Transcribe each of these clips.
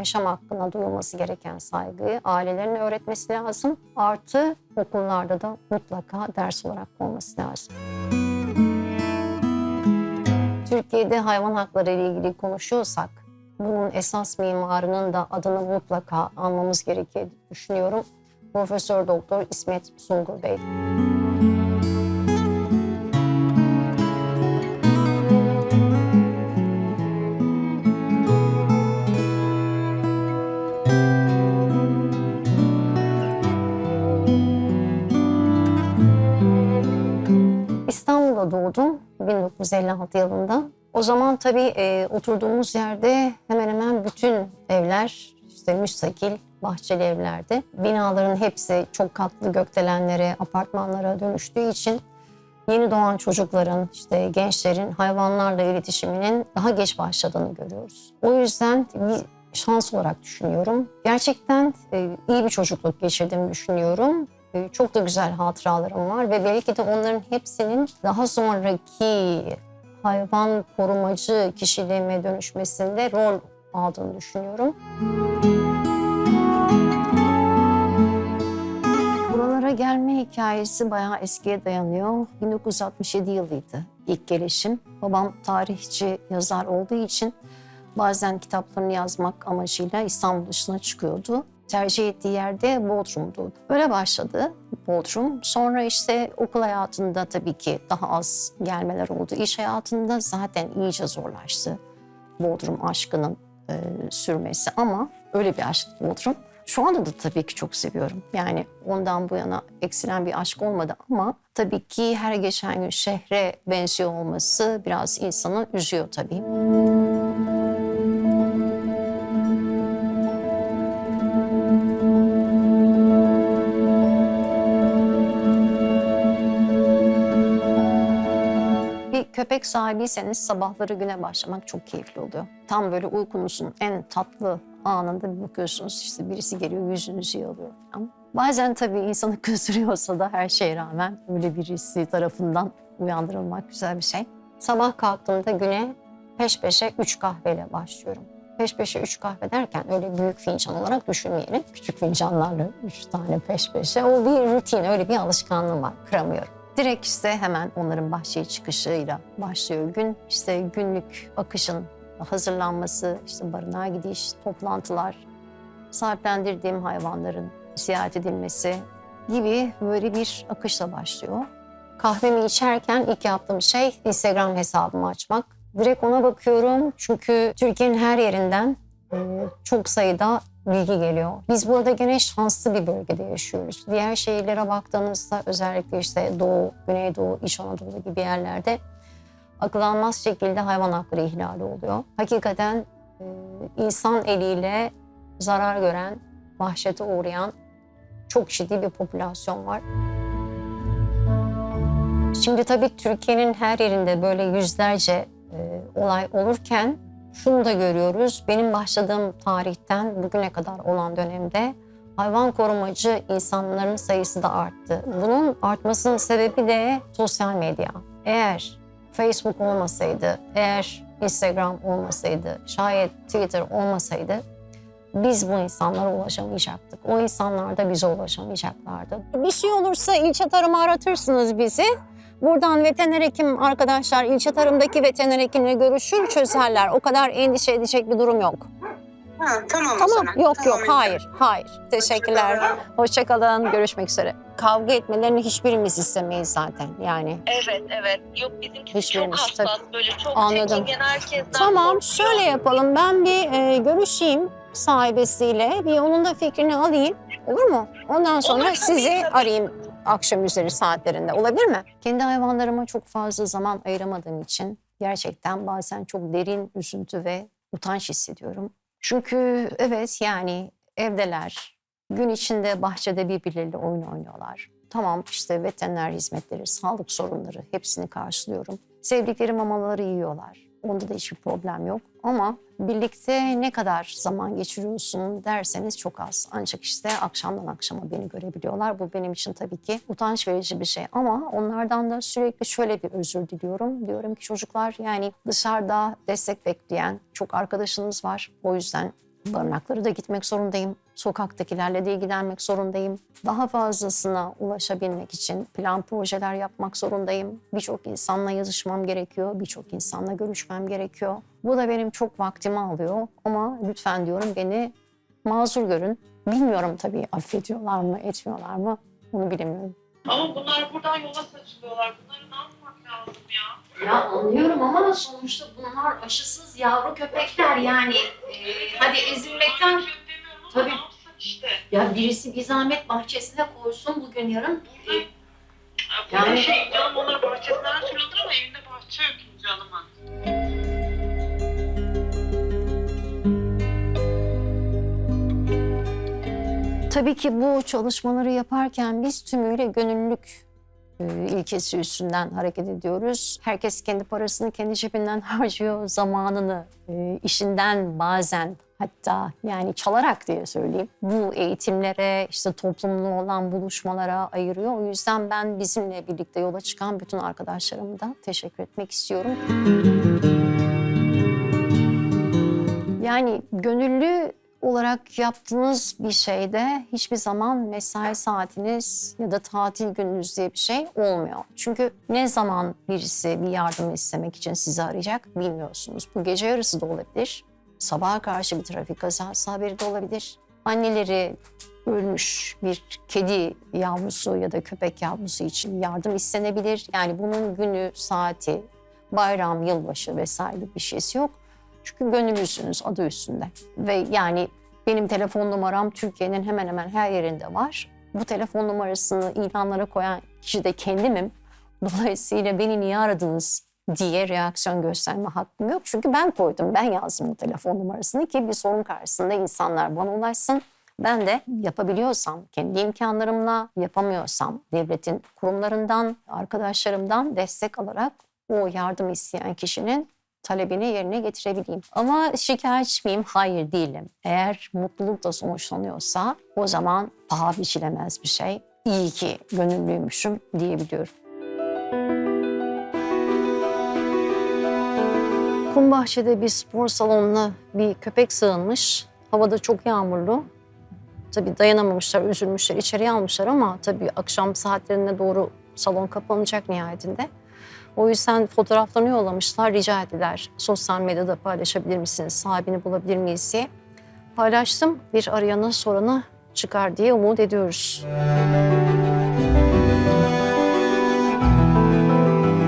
yaşam hakkına duyulması gereken saygıyı ailelerin öğretmesi lazım. Artı okullarda da mutlaka ders olarak olması lazım. Türkiye'de hayvan hakları ile ilgili konuşuyorsak bunun esas mimarının da adını mutlaka almamız gerekir düşünüyorum. Profesör Doktor İsmet Sungur Bey. 1956 yılında. O zaman tabii e, oturduğumuz yerde hemen hemen bütün evler işte müstakil bahçeli evlerdi. Binaların hepsi çok katlı gökdelenlere, apartmanlara dönüştüğü için yeni doğan çocukların, işte gençlerin hayvanlarla iletişiminin daha geç başladığını görüyoruz. O yüzden bir şans olarak düşünüyorum. Gerçekten e, iyi bir çocukluk geçirdiğimi düşünüyorum. E, Çok da güzel hatıralarım var ve belki de onların hepsinin daha sonraki hayvan korumacı kişiliğime dönüşmesinde rol aldığını düşünüyorum. Buralara gelme hikayesi bayağı eskiye dayanıyor. 1967 yılıydı ilk gelişim. Babam tarihçi, yazar olduğu için bazen kitaplarını yazmak amacıyla İstanbul dışına çıkıyordu. Tercih ettiği yerde Bodrum'du. Öyle başladı Bodrum. Sonra işte okul hayatında tabii ki daha az gelmeler oldu. İş hayatında zaten iyice zorlaştı Bodrum aşkının e, sürmesi ama öyle bir aşk Bodrum. Şu anda da tabii ki çok seviyorum. Yani ondan bu yana eksilen bir aşk olmadı ama tabii ki her geçen gün şehre benziyor olması biraz insanı üzüyor tabii. Köpek sahibiyseniz sabahları güne başlamak çok keyifli oluyor. Tam böyle uykunuzun en tatlı anında bir bakıyorsunuz işte birisi geliyor yüzünüzü yalıyor falan. Bazen tabii insanı kızdırıyorsa da her şeye rağmen öyle birisi tarafından uyandırılmak güzel bir şey. Sabah kalktığımda güne peş peşe üç kahveyle başlıyorum. Peş peşe üç kahve derken öyle büyük fincan olarak düşünmeyelim. Küçük fincanlarla üç tane peş peşe. O bir rutin, öyle bir alışkanlığım var. Kıramıyorum. Direkt işte hemen onların bahçeye çıkışıyla başlıyor gün. İşte günlük akışın hazırlanması, işte barınağa gidiş, toplantılar, sahiplendirdiğim hayvanların ziyaret edilmesi gibi böyle bir akışla başlıyor. Kahvemi içerken ilk yaptığım şey Instagram hesabımı açmak. Direkt ona bakıyorum çünkü Türkiye'nin her yerinden çok sayıda bilgi geliyor. Biz burada gene şanslı bir bölgede yaşıyoruz. Diğer şehirlere baktığınızda özellikle işte Doğu, Güneydoğu, İç Anadolu gibi yerlerde akıl almaz şekilde hayvan hakları ihlali oluyor. Hakikaten e, insan eliyle zarar gören, vahşete uğrayan çok ciddi bir popülasyon var. Şimdi tabii Türkiye'nin her yerinde böyle yüzlerce e, olay olurken şunu da görüyoruz. Benim başladığım tarihten bugüne kadar olan dönemde hayvan korumacı insanların sayısı da arttı. Bunun artmasının sebebi de sosyal medya. Eğer Facebook olmasaydı, eğer Instagram olmasaydı, şayet Twitter olmasaydı biz bu insanlara ulaşamayacaktık. O insanlar da bize ulaşamayacaklardı. Bir şey olursa ilçe tarımı aratırsınız bizi. Buradan veteriner hekim arkadaşlar ilçe tarımdaki veteriner hekimle görüşür çözerler. O kadar endişe edecek bir durum yok. Ha, tamam, Tamam zaman. yok Tamam, yok hayır hayır. Teşekkürler. Hoşçakalın. Görüşmek üzere. Kavga etmelerini hiçbirimiz istemeyiz zaten yani. Evet evet. Yok bizimkisi Hiçbirimiz, çok hassas böyle çok Anladım. çekingen herkesten Tamam korkuyor. şöyle yapalım. Ben bir e, görüşeyim sahibesiyle. Bir onun da fikrini alayım. Olur mu? Ondan sonra tabii, sizi tabii. arayayım akşam üzeri saatlerinde. Olabilir mi? Kendi hayvanlarıma çok fazla zaman ayıramadığım için gerçekten bazen çok derin üzüntü ve utanç hissediyorum. Çünkü evet yani evdeler. Gün içinde bahçede birbirleriyle oyun oynuyorlar. Tamam işte veteriner hizmetleri, sağlık sorunları hepsini karşılıyorum. Sevdikleri mamaları yiyorlar. Onda da hiçbir problem yok. Ama birlikte ne kadar zaman geçiriyorsun derseniz çok az. Ancak işte akşamdan akşama beni görebiliyorlar. Bu benim için tabii ki utanç verici bir şey. Ama onlardan da sürekli şöyle bir özür diliyorum. Diyorum ki çocuklar yani dışarıda destek bekleyen çok arkadaşınız var. O yüzden barınakları da gitmek zorundayım. Sokaktakilerle de ilgilenmek zorundayım. Daha fazlasına ulaşabilmek için plan projeler yapmak zorundayım. Birçok insanla yazışmam gerekiyor. Birçok insanla görüşmem gerekiyor. Bu da benim çok vaktimi alıyor. Ama lütfen diyorum beni mazur görün. Bilmiyorum tabii affediyorlar mı, etmiyorlar mı? Onu bilemiyorum. Ama bunlar buradan yola saçılıyorlar. Bunları ne yapmak lazım ya? Ya anlıyorum ama sonuçta bunlar aşısız yavru köpekler yani. e, hadi ezilmekten... Tabii. yapsın işte. Ya birisi bir zahmet bahçesine koysun bugün yarın. Burada, yani... Yani- şey canım onları bahçesinden alır ama evinde bahçe yok canımın. Tabii ki bu çalışmaları yaparken biz tümüyle gönüllülük e, ilkesi üstünden hareket ediyoruz. Herkes kendi parasını kendi cebinden harcıyor, zamanını e, işinden bazen hatta yani çalarak diye söyleyeyim. Bu eğitimlere, işte toplumlu olan buluşmalara ayırıyor. O yüzden ben bizimle birlikte yola çıkan bütün arkadaşlarıma da teşekkür etmek istiyorum. Yani gönüllü olarak yaptığınız bir şeyde hiçbir zaman mesai saatiniz ya da tatil gününüz diye bir şey olmuyor. Çünkü ne zaman birisi bir yardım istemek için sizi arayacak bilmiyorsunuz. Bu gece yarısı da olabilir. Sabaha karşı bir trafik kazası haberi de olabilir. Anneleri ölmüş bir kedi yavrusu ya da köpek yavrusu için yardım istenebilir. Yani bunun günü, saati, bayram, yılbaşı vesaire bir şeysi yok. Çünkü gönüllüsünüz adı üstünde. Ve yani benim telefon numaram Türkiye'nin hemen hemen her yerinde var. Bu telefon numarasını ilanlara koyan kişi de kendimim. Dolayısıyla beni niye aradınız diye reaksiyon gösterme hakkım yok. Çünkü ben koydum, ben yazdım bu telefon numarasını ki bir sorun karşısında insanlar bana ulaşsın. Ben de yapabiliyorsam kendi imkanlarımla, yapamıyorsam devletin kurumlarından, arkadaşlarımdan destek alarak o yardım isteyen kişinin talebini yerine getirebileyim. Ama şikayetçi miyim? Hayır değilim. Eğer mutlulukla sonuçlanıyorsa o zaman paha biçilemez bir şey. İyi ki gönüllüymüşüm diyebiliyorum. Kumbahçe'de bir spor salonuna bir köpek sığınmış. Havada çok yağmurlu. Tabii dayanamamışlar, üzülmüşler, içeriye almışlar ama tabii akşam saatlerine doğru salon kapanacak nihayetinde. O yüzden fotoğraflarını yollamışlar, rica ettiler. Sosyal medyada paylaşabilir misiniz, sahibini bulabilir miyiz diye. Paylaştım, bir arayanı sorana çıkar diye umut ediyoruz.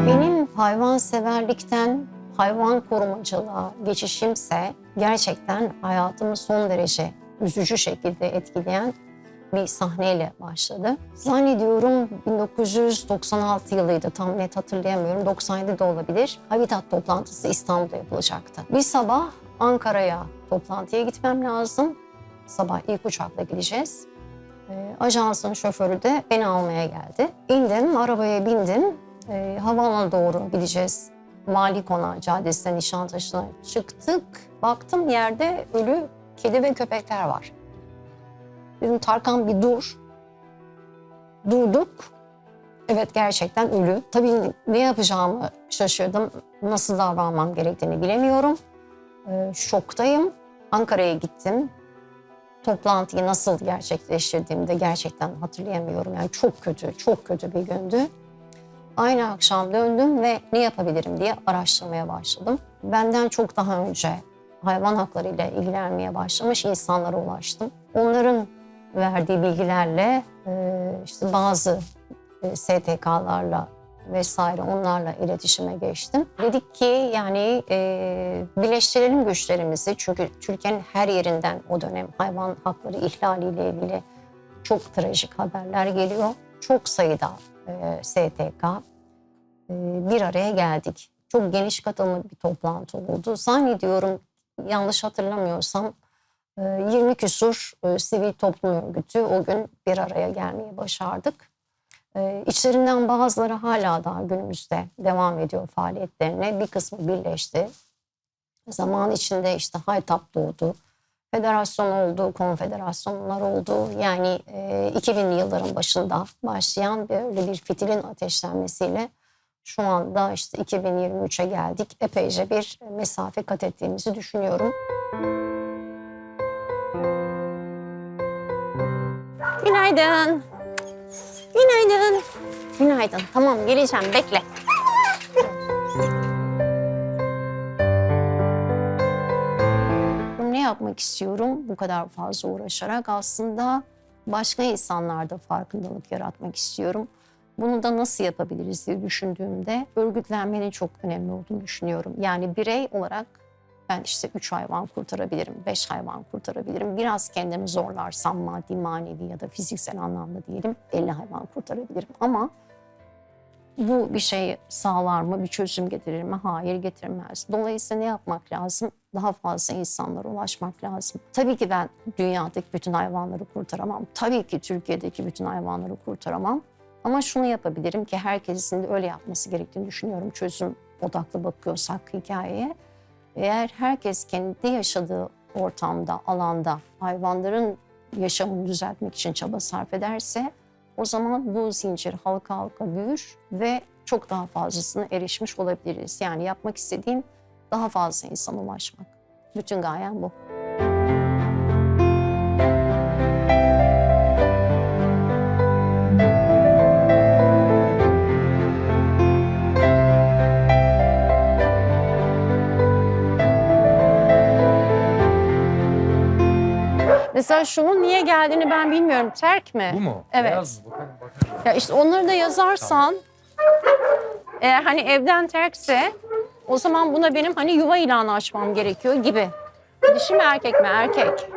Benim hayvanseverlikten hayvan korumacılığa geçişimse gerçekten hayatımı son derece üzücü şekilde etkileyen bir sahneyle başladı. Zannediyorum 1996 yılıydı tam net hatırlayamıyorum. 97 de olabilir. Habitat toplantısı İstanbul'da yapılacaktı. Bir sabah Ankara'ya toplantıya gitmem lazım. Sabah ilk uçakla gideceğiz. Ee, ajansın şoförü de beni almaya geldi. İndim, arabaya bindim. Ee, havaalanına doğru gideceğiz. Mali Konağı Caddesi'nden Nişantaşı'na çıktık. Baktım yerde ölü kedi ve köpekler var. Dedim Tarkan bir dur. Durduk. Evet gerçekten ölü. Tabii ne yapacağımı şaşırdım. Nasıl davranmam gerektiğini bilemiyorum. Ee, şoktayım. Ankara'ya gittim. Toplantıyı nasıl gerçekleştirdiğimi de gerçekten hatırlayamıyorum. Yani çok kötü, çok kötü bir gündü. Aynı akşam döndüm ve ne yapabilirim diye araştırmaya başladım. Benden çok daha önce hayvan hakları ile ilgilenmeye başlamış insanlara ulaştım. Onların verdiği bilgilerle e, işte bazı e, STK'larla vesaire onlarla iletişime geçtim. Dedik ki yani e, birleştirelim güçlerimizi çünkü Türkiye'nin her yerinden o dönem hayvan hakları ihlaliyle ilgili çok trajik haberler geliyor. Çok sayıda e, STK e, bir araya geldik. Çok geniş katılımlı bir toplantı oldu. Zannediyorum yanlış hatırlamıyorsam e, 20 küsur e, sivil toplum örgütü o gün bir araya gelmeyi başardık. Ee, içlerinden bazıları hala daha günümüzde devam ediyor faaliyetlerine. Bir kısmı birleşti. Zaman içinde işte Haytap doğdu. Federasyon oldu, konfederasyonlar oldu. Yani e, 2000'li yılların başında başlayan böyle bir fitilin ateşlenmesiyle şu anda işte 2023'e geldik. Epeyce bir mesafe kat ettiğimizi düşünüyorum. Günaydın. Günaydın. Günaydın. Tamam geleceğim bekle. Ne yapmak istiyorum bu kadar fazla uğraşarak? Aslında başka insanlarda farkındalık yaratmak istiyorum. Bunu da nasıl yapabiliriz diye düşündüğümde örgütlenmenin çok önemli olduğunu düşünüyorum. Yani birey olarak ben işte üç hayvan kurtarabilirim, beş hayvan kurtarabilirim. Biraz kendimi zorlarsam maddi, manevi ya da fiziksel anlamda diyelim 50 hayvan kurtarabilirim. Ama bu bir şey sağlar mı, bir çözüm getirir mi? Hayır getirmez. Dolayısıyla ne yapmak lazım? Daha fazla insanlara ulaşmak lazım. Tabii ki ben dünyadaki bütün hayvanları kurtaramam. Tabii ki Türkiye'deki bütün hayvanları kurtaramam. Ama şunu yapabilirim ki herkesin de öyle yapması gerektiğini düşünüyorum. Çözüm odaklı bakıyorsak hikayeye. Eğer herkes kendi yaşadığı ortamda, alanda hayvanların yaşamını düzeltmek için çaba sarf ederse o zaman bu zincir halka halka büyür ve çok daha fazlasına erişmiş olabiliriz. Yani yapmak istediğim daha fazla insana ulaşmak. Bütün gayem bu. Mesela şunun niye geldiğini ben bilmiyorum. Terk mi? Bu mu? Evet. Beyaz mı? Bakalım bakalım. Ya işte onları da yazarsan eğer hani evden terkse o zaman buna benim hani yuva ilanı açmam gerekiyor gibi. Dişi mi erkek mi? Erkek.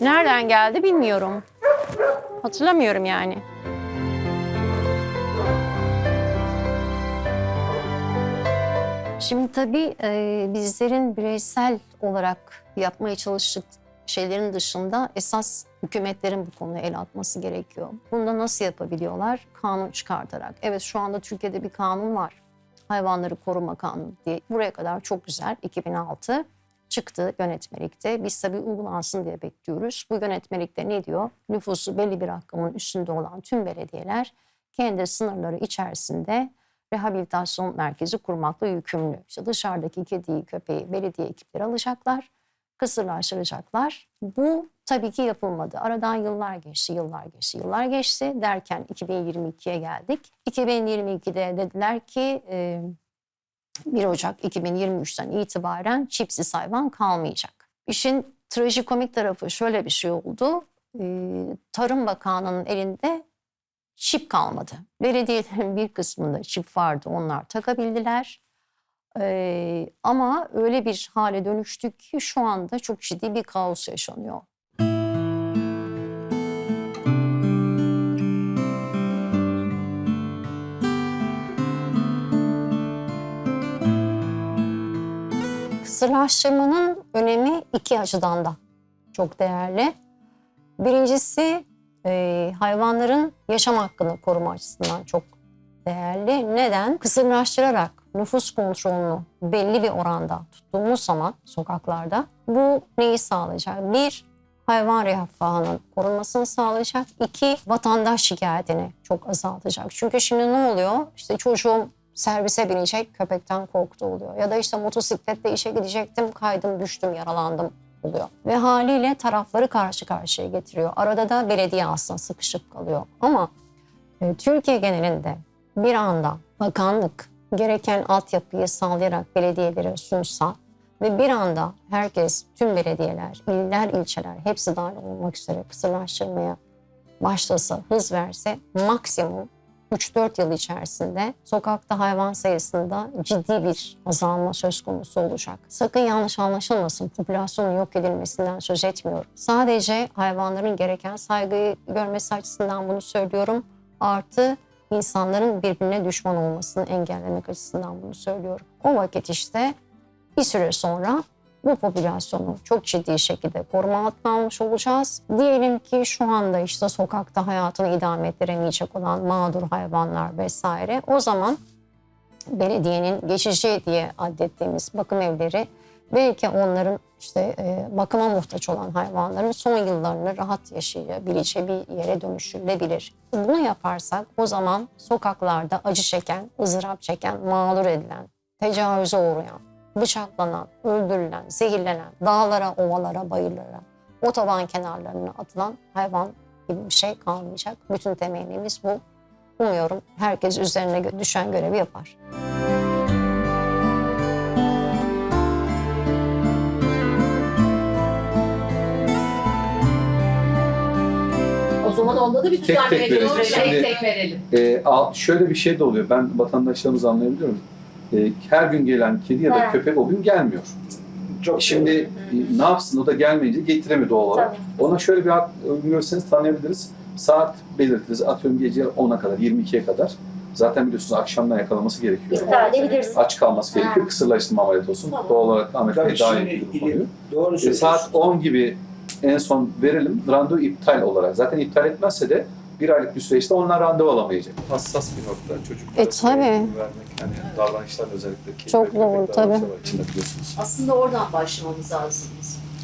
Nereden geldi bilmiyorum. Hatırlamıyorum yani. Şimdi tabii e, bizlerin bireysel olarak yapmaya çalıştık şeylerin dışında esas hükümetlerin bu konuyu el atması gerekiyor. Bunu da nasıl yapabiliyorlar? Kanun çıkartarak. Evet şu anda Türkiye'de bir kanun var. Hayvanları Koruma Kanunu diye. Buraya kadar çok güzel. 2006 çıktı yönetmelikte. Biz tabii uygulansın diye bekliyoruz. Bu yönetmelikte ne diyor? Nüfusu belli bir rakamın üstünde olan tüm belediyeler kendi sınırları içerisinde rehabilitasyon merkezi kurmakla yükümlü. İşte dışarıdaki kediyi, köpeği belediye ekipleri alacaklar, kısırlaştıracaklar. Bu tabii ki yapılmadı. Aradan yıllar geçti, yıllar geçti, yıllar geçti derken 2022'ye geldik. 2022'de dediler ki e, 1 Ocak 2023'ten itibaren çipsiz hayvan kalmayacak. İşin trajikomik tarafı şöyle bir şey oldu. Tarım Bakanı'nın elinde çip kalmadı. Belediyelerin bir kısmında çip vardı, onlar takabildiler. Ee, ama öyle bir hale dönüştük ki şu anda çok ciddi bir kaos yaşanıyor. Kısırlaştırmanın önemi iki açıdan da çok değerli. Birincisi e, hayvanların yaşam hakkını koruma açısından çok değerli. Neden? Kısırlaştırarak nüfus kontrolünü belli bir oranda tuttuğumuz zaman sokaklarda bu neyi sağlayacak? Bir, hayvan refahının korunmasını sağlayacak. İki, vatandaş şikayetini çok azaltacak. Çünkü şimdi ne oluyor? İşte çocuğum servise binecek, köpekten korktu oluyor. Ya da işte motosikletle işe gidecektim, kaydım, düştüm, yaralandım oluyor. Ve haliyle tarafları karşı karşıya getiriyor. Arada da belediye aslında sıkışıp kalıyor. Ama e, Türkiye genelinde bir anda bakanlık gereken altyapıyı sağlayarak belediyelere sunsa ve bir anda herkes, tüm belediyeler, iller, ilçeler hepsi dahil olmak üzere kısırlaştırmaya başlasa, hız verse maksimum 3-4 yıl içerisinde sokakta hayvan sayısında ciddi bir azalma söz konusu olacak. Sakın yanlış anlaşılmasın, popülasyonun yok edilmesinden söz etmiyorum. Sadece hayvanların gereken saygıyı görmesi açısından bunu söylüyorum. Artı insanların birbirine düşman olmasını engellemek açısından bunu söylüyorum. O vakit işte bir süre sonra bu popülasyonu çok ciddi şekilde koruma altına almış olacağız. Diyelim ki şu anda işte sokakta hayatını idame ettiremeyecek olan mağdur hayvanlar vesaire. O zaman belediyenin geçici diye addettiğimiz bakım evleri belki onların işte e, bakıma muhtaç olan hayvanların son yıllarını rahat yaşayabileceği bir yere dönüştürülebilir. Bunu yaparsak o zaman sokaklarda acı çeken, ızdırap çeken, mağdur edilen, tecavüze uğrayan, bıçaklanan, öldürülen, zehirlenen, dağlara, ovalara, bayırlara, otoban kenarlarına atılan hayvan gibi bir şey kalmayacak. Bütün temennimiz bu. Umuyorum herkes üzerine düşen görevi yapar. O zaman onda da bir Tek düzenleme tek verelim. gösterelim. Şimdi- Tek tek verelim. Al- şöyle bir şey de oluyor. Ben vatandaşlarımızı anlayabiliyorum. Ee, her gün gelen kedi ya da Evet. köpek o gün gelmiyor. Çok Şimdi e, ne yapsın o da gelmeyince getiremiyor doğal olarak. Ona şöyle bir hak uygun görseniz tanıyabiliriz. Saat belirtiriz. Atıyorum gece 10'a kadar, 22'ye kadar. Zaten biliyorsunuz akşamdan yakalaması gerekiyor. İptal edebilirsin. Aç kalması gerekiyor. Kısırlaştırma ameliyatı olsun. Tamam. Doğal olarak Tabii Bey daha iyi oluyor. Doğru E, saat 10 gibi en son verelim. Randevu iptal olarak. Zaten iptal etmezse de bir aylık bir süreçte onlar randevu alamayacak. hassas bir nokta çocuklara E, tabii. vermek yani davranışlar özellikle Çok doğru, tabii. Aslında oradan başlamamız lazım.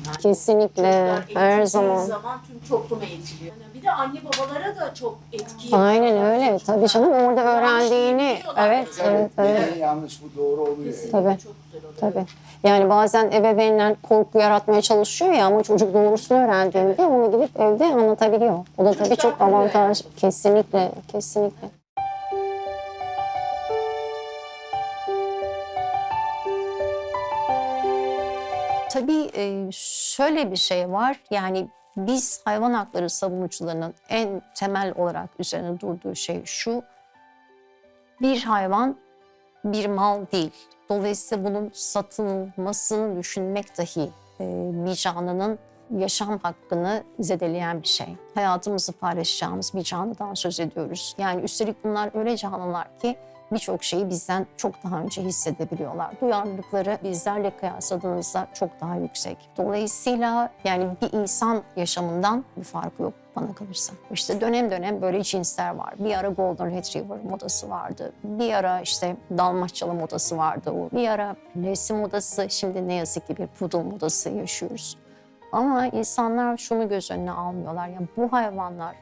Yani Kesinlikle her zaman. zaman tüm topluma eğitiliyor. Yani de anne babalara da çok etki yapıyor. Aynen öyle. Tabii canım orada öğrendiğini. Evet, evet, evet. Ne yanlış bu doğru oluyor. Kesinlikle Tabii. çok güzel oluyor. Tabii. Yani bazen ebeveynler korku yaratmaya çalışıyor ya ama çocuk doğrusunu öğrendiğinde onu gidip evde anlatabiliyor. O da tabii çok avantaj. Kesinlikle, kesinlikle. Tabii e, şöyle bir şey var. Yani biz hayvan hakları savunucularının en temel olarak üzerine durduğu şey şu. Bir hayvan bir mal değil. Dolayısıyla bunun satılmasını düşünmek dahi e, bir canlının yaşam hakkını zedeleyen bir şey. Hayatımızı paylaşacağımız bir canlıdan söz ediyoruz. Yani üstelik bunlar öyle canlılar ki birçok şeyi bizden çok daha önce hissedebiliyorlar. Duyarlılıkları bizlerle kıyasladığınızda çok daha yüksek. Dolayısıyla yani bir insan yaşamından bir farkı yok bana kalırsa. İşte dönem dönem böyle cinsler var. Bir ara Golden Retriever modası vardı. Bir ara işte Dalmaçyalı modası vardı. O. Bir ara Lesi modası. Şimdi ne yazık ki bir Poodle modası yaşıyoruz. Ama insanlar şunu göz önüne almıyorlar. Yani bu hayvanlar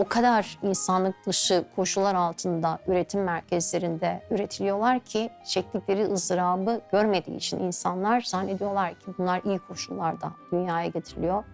o kadar insanlık dışı koşullar altında üretim merkezlerinde üretiliyorlar ki çektikleri ızdırabı görmediği için insanlar zannediyorlar ki bunlar iyi koşullarda dünyaya getiriliyor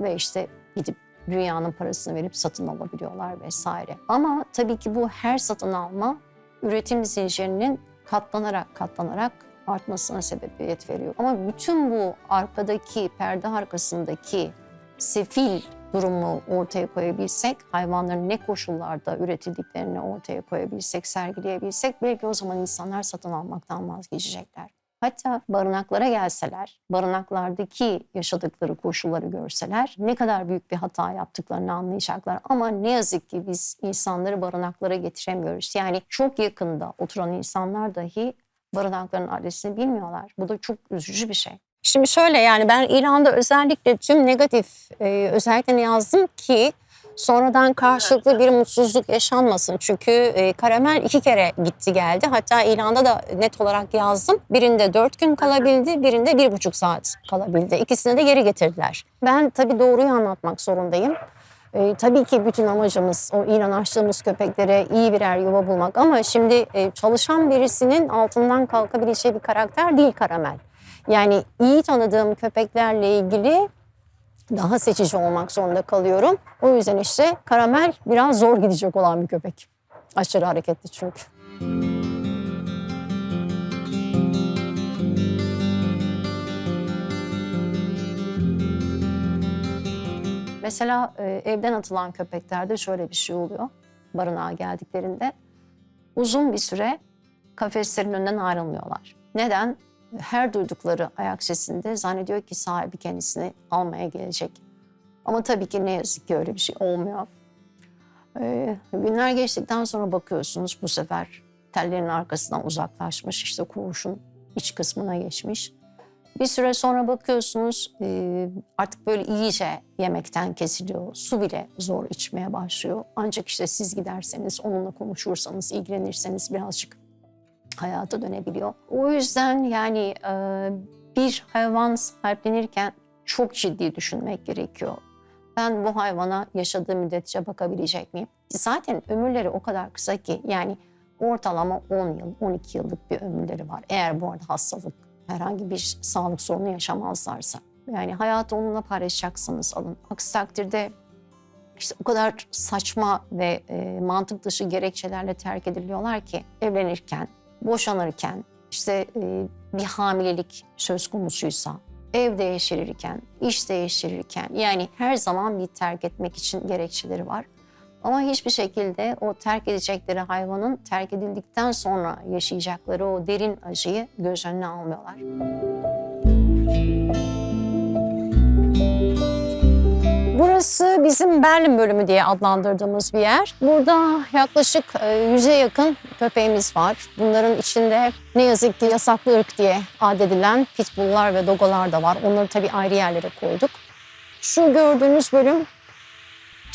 ve işte gidip dünyanın parasını verip satın alabiliyorlar vesaire. Ama tabii ki bu her satın alma üretim zincirinin katlanarak katlanarak artmasına sebebiyet veriyor. Ama bütün bu arkadaki, perde arkasındaki sefil durumu ortaya koyabilsek, hayvanların ne koşullarda üretildiklerini ortaya koyabilsek, sergileyebilsek belki o zaman insanlar satın almaktan vazgeçecekler. Hatta barınaklara gelseler, barınaklardaki yaşadıkları koşulları görseler ne kadar büyük bir hata yaptıklarını anlayacaklar. Ama ne yazık ki biz insanları barınaklara getiremiyoruz. Yani çok yakında oturan insanlar dahi barınakların adresini bilmiyorlar. Bu da çok üzücü bir şey. Şimdi şöyle yani ben ilanda özellikle tüm negatif e, özellikle yazdım ki sonradan karşılıklı bir mutsuzluk yaşanmasın. Çünkü e, karamel iki kere gitti geldi. Hatta ilanda da net olarak yazdım. Birinde dört gün kalabildi, birinde bir buçuk saat kalabildi. İkisini de geri getirdiler. Ben tabii doğruyu anlatmak zorundayım. E, tabii ki bütün amacımız o ilan açtığımız köpeklere iyi birer yuva bulmak ama şimdi e, çalışan birisinin altından kalkabileceği bir karakter değil karamel. Yani iyi tanıdığım köpeklerle ilgili daha seçici olmak zorunda kalıyorum. O yüzden işte karamel biraz zor gidecek olan bir köpek. Aşırı hareketli çünkü. Mesela e, evden atılan köpeklerde şöyle bir şey oluyor. Barınağa geldiklerinde uzun bir süre kafeslerin önünden ayrılmıyorlar. Neden? Her duydukları ayak sesinde zannediyor ki sahibi kendisini almaya gelecek. Ama tabii ki ne yazık ki öyle bir şey olmuyor. Ee, günler geçtikten sonra bakıyorsunuz bu sefer tellerin arkasından uzaklaşmış, işte koğuşun iç kısmına geçmiş. Bir süre sonra bakıyorsunuz e, artık böyle iyice yemekten kesiliyor. Su bile zor içmeye başlıyor. Ancak işte siz giderseniz, onunla konuşursanız, ilgilenirseniz birazcık hayata dönebiliyor. O yüzden yani e, bir hayvan sahiplenirken çok ciddi düşünmek gerekiyor. Ben bu hayvana yaşadığı müddetçe bakabilecek miyim? Zaten ömürleri o kadar kısa ki yani ortalama 10 yıl, 12 yıllık bir ömürleri var. Eğer bu arada hastalık, herhangi bir sağlık sorunu yaşamazlarsa. Yani hayatı onunla paylaşacaksınız alın. Aksi takdirde işte o kadar saçma ve e, mantık dışı gerekçelerle terk ediliyorlar ki evlenirken, boşanırken, işte e, bir hamilelik söz konusuysa, ev değiştirirken, iş değiştirirken yani her zaman bir terk etmek için gerekçeleri var. Ama hiçbir şekilde o terk edecekleri hayvanın terk edildikten sonra yaşayacakları o derin acıyı göz önüne almıyorlar. Burası bizim Berlin bölümü diye adlandırdığımız bir yer. Burada yaklaşık e, 100'e yakın köpeğimiz var. Bunların içinde ne yazık ki yasaklı ırk diye adedilen pitbulllar ve dogolar da var. Onları tabii ayrı yerlere koyduk. Şu gördüğünüz bölüm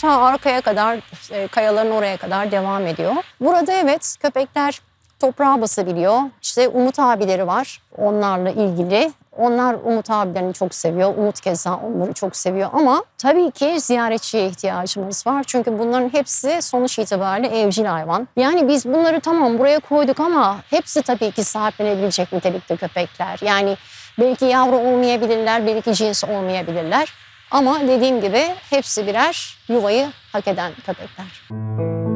ta arkaya kadar, e, kayaların oraya kadar devam ediyor. Burada evet köpekler toprağa basabiliyor. İşte Umut abileri var onlarla ilgili. Onlar Umut abilerini çok seviyor. Umut keza onları çok seviyor ama tabii ki ziyaretçiye ihtiyacımız var. Çünkü bunların hepsi sonuç itibariyle evcil hayvan. Yani biz bunları tamam buraya koyduk ama hepsi tabii ki sahiplenebilecek nitelikte köpekler. Yani belki yavru olmayabilirler, belki cins olmayabilirler. Ama dediğim gibi hepsi birer yuvayı hak eden köpekler.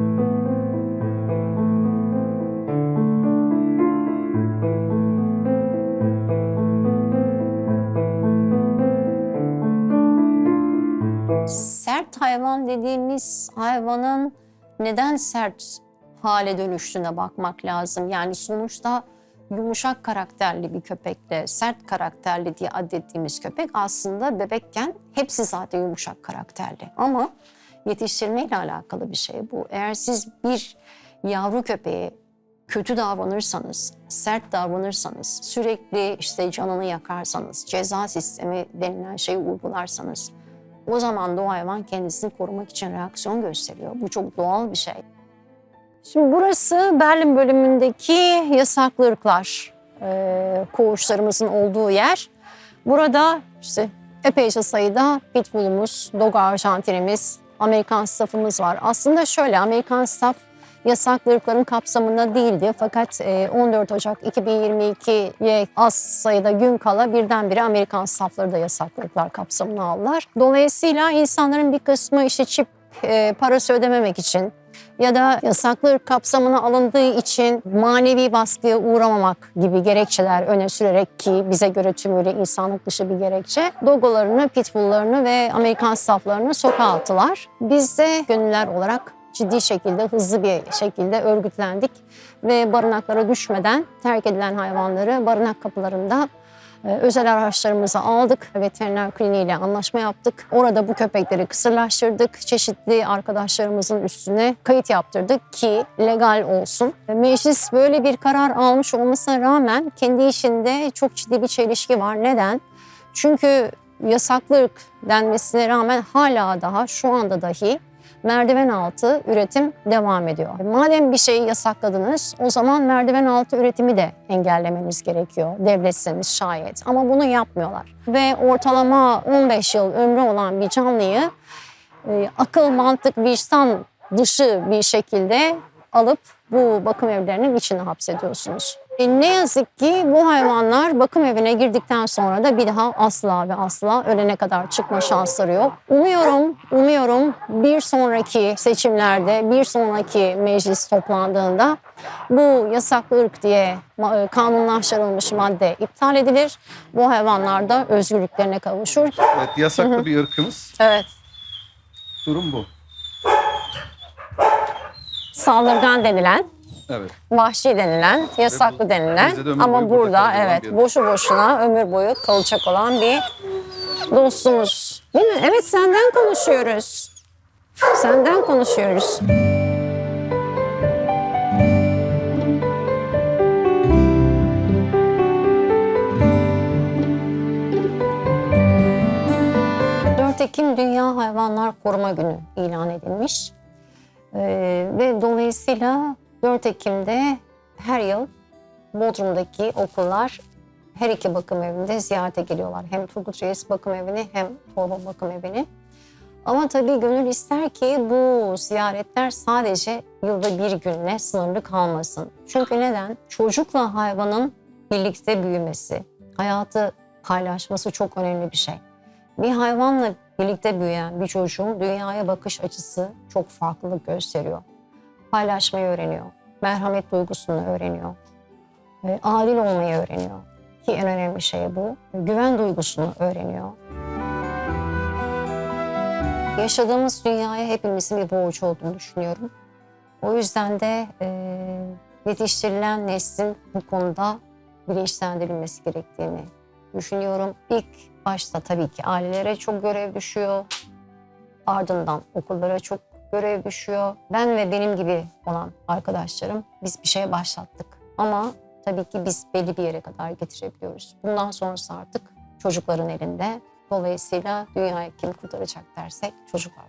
Sert hayvan dediğimiz hayvanın neden sert hale dönüştüğüne bakmak lazım. Yani sonuçta yumuşak karakterli bir köpekle sert karakterli diye adettiğimiz köpek aslında bebekken hepsi zaten yumuşak karakterli. Ama yetiştirmeyle alakalı bir şey bu. Eğer siz bir yavru köpeğe kötü davranırsanız, sert davranırsanız, sürekli işte canını yakarsanız, ceza sistemi denilen şeyi uygularsanız o zaman da o hayvan kendisini korumak için reaksiyon gösteriyor. Bu çok doğal bir şey. Şimdi burası Berlin bölümündeki yasaklı ırklar e, koğuşlarımızın olduğu yer. Burada işte epeyce sayıda pitbullumuz, dog arjantinimiz, Amerikan staffımız var. Aslında şöyle Amerikan staff yasaklı ırkların kapsamında değildi. Fakat e, 14 Ocak 2022'ye az sayıda gün kala birdenbire Amerikan staffları da yasaklı ırklar kapsamına aldılar. Dolayısıyla insanların bir kısmı işte çip e, parası ödememek için ya da yasaklı ırk kapsamına alındığı için manevi baskıya uğramamak gibi gerekçeler öne sürerek ki bize göre tümüyle insanlık dışı bir gerekçe dogolarını, pitbulllarını ve Amerikan stafflarını sokağa attılar. Biz de gönüller olarak ciddi şekilde, hızlı bir şekilde örgütlendik ve barınaklara düşmeden terk edilen hayvanları barınak kapılarında e, özel araçlarımızı aldık. Veteriner kliniğiyle anlaşma yaptık. Orada bu köpekleri kısırlaştırdık. Çeşitli arkadaşlarımızın üstüne kayıt yaptırdık ki legal olsun. Meclis böyle bir karar almış olmasına rağmen kendi içinde çok ciddi bir çelişki var. Neden? Çünkü yasaklı denmesine rağmen hala daha şu anda dahi merdiven altı üretim devam ediyor. Madem bir şeyi yasakladınız o zaman merdiven altı üretimi de engellemeniz gerekiyor devletseniz şayet. Ama bunu yapmıyorlar. Ve ortalama 15 yıl ömrü olan bir canlıyı e, akıl, mantık, vicdan dışı bir şekilde alıp bu bakım evlerinin içine hapsediyorsunuz. E, ne yazık ki bu hayvanlar bakım evine girdikten sonra da bir daha asla ve asla ölene kadar çıkma şansları yok. Umuyorum, umuyorum bir sonraki seçimlerde, bir sonraki meclis toplandığında bu yasaklı ırk diye e, kanunlaştırılmış madde iptal edilir. Bu hayvanlar da özgürlüklerine kavuşur. Evet, yasaklı bir ırkımız. Evet. Durum bu. Saldırgan denilen Evet. Vahşi denilen, yasaklı bu, denilen de ama burada evet boşu boşuna ömür boyu kalacak olan bir dostumuz. Değil mi? Evet senden konuşuyoruz. Senden konuşuyoruz. Ekim Dünya Hayvanlar Koruma Günü ilan edilmiş. Ee, ve dolayısıyla 4 Ekim'de her yıl Bodrum'daki okullar her iki bakım evinde ziyarete geliyorlar. Hem Turgut Reis bakım evini hem Torba bakım evini. Ama tabii gönül ister ki bu ziyaretler sadece yılda bir günle sınırlı kalmasın. Çünkü neden? Çocukla hayvanın birlikte büyümesi, hayatı paylaşması çok önemli bir şey. Bir hayvanla birlikte büyüyen bir çocuğun dünyaya bakış açısı çok farklılık gösteriyor. Paylaşmayı öğreniyor, merhamet duygusunu öğreniyor, e, adil olmayı öğreniyor. Ki en önemli şey bu. Güven duygusunu öğreniyor. Yaşadığımız dünyaya hepimizin bir borcu olduğunu düşünüyorum. O yüzden de e, yetiştirilen neslin bu konuda bilinçlendirilmesi gerektiğini düşünüyorum. İlk başta tabii ki ailelere çok görev düşüyor. Ardından okullara çok görev düşüyor. Ben ve benim gibi olan arkadaşlarım biz bir şeye başlattık. Ama tabii ki biz belli bir yere kadar getirebiliyoruz. Bundan sonrası artık çocukların elinde. Dolayısıyla dünyayı kim kurtaracak dersek çocuklar